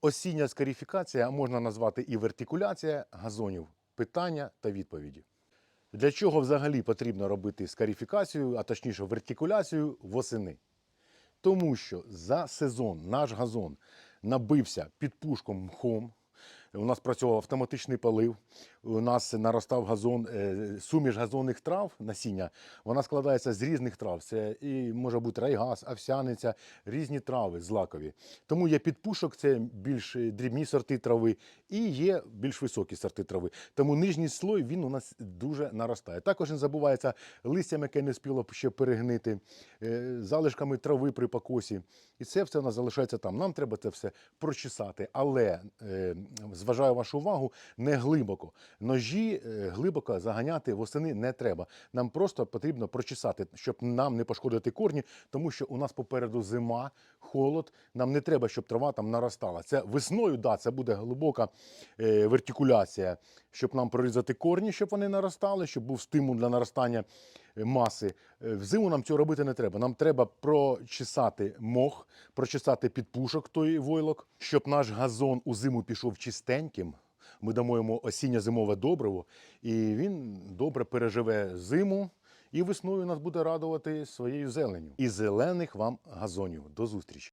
Осіння скарифікація можна назвати і вертикуляція газонів. Питання та відповіді. Для чого взагалі потрібно робити скарифікацію, а точніше вертикуляцію восени? Тому що за сезон наш газон набився під пушком мхом. У нас працював автоматичний полив. У нас наростав газон, е, суміш газонних трав, насіння. Вона складається з різних трав. Це і може бути райгаз, овсяниця, різні трави злакові. Тому є підпушок, це більш дрібні сорти трави, і є більш високі сорти трави. Тому нижній слой він у нас дуже наростає. Також не забувається листям, яке не спіло ще перегнити, е, залишками трави при покосі. І це все у нас залишається там. Нам треба це все прочесати. Але е, зважаю вашу увагу, не глибоко. Ножі е, глибоко заганяти восени не треба. Нам просто потрібно прочесати, щоб нам не пошкодити корні, тому що у нас попереду зима, холод. Нам не треба, щоб трава там наростала. Це весною, да, це буде глибока е, вертикуляція, щоб нам прорізати корні, щоб вони наростали, щоб був стимул для наростання е, маси. Е, Взиму нам цього робити не треба. Нам треба прочесати мох, прочесати підпушок той войлок, щоб наш газон у зиму пішов чистеньким. Ми дамо йому осінньо-зимове добриво, і він добре переживе зиму. І весною нас буде радувати своєю зеленню. І зелених вам газонів. До зустрічі!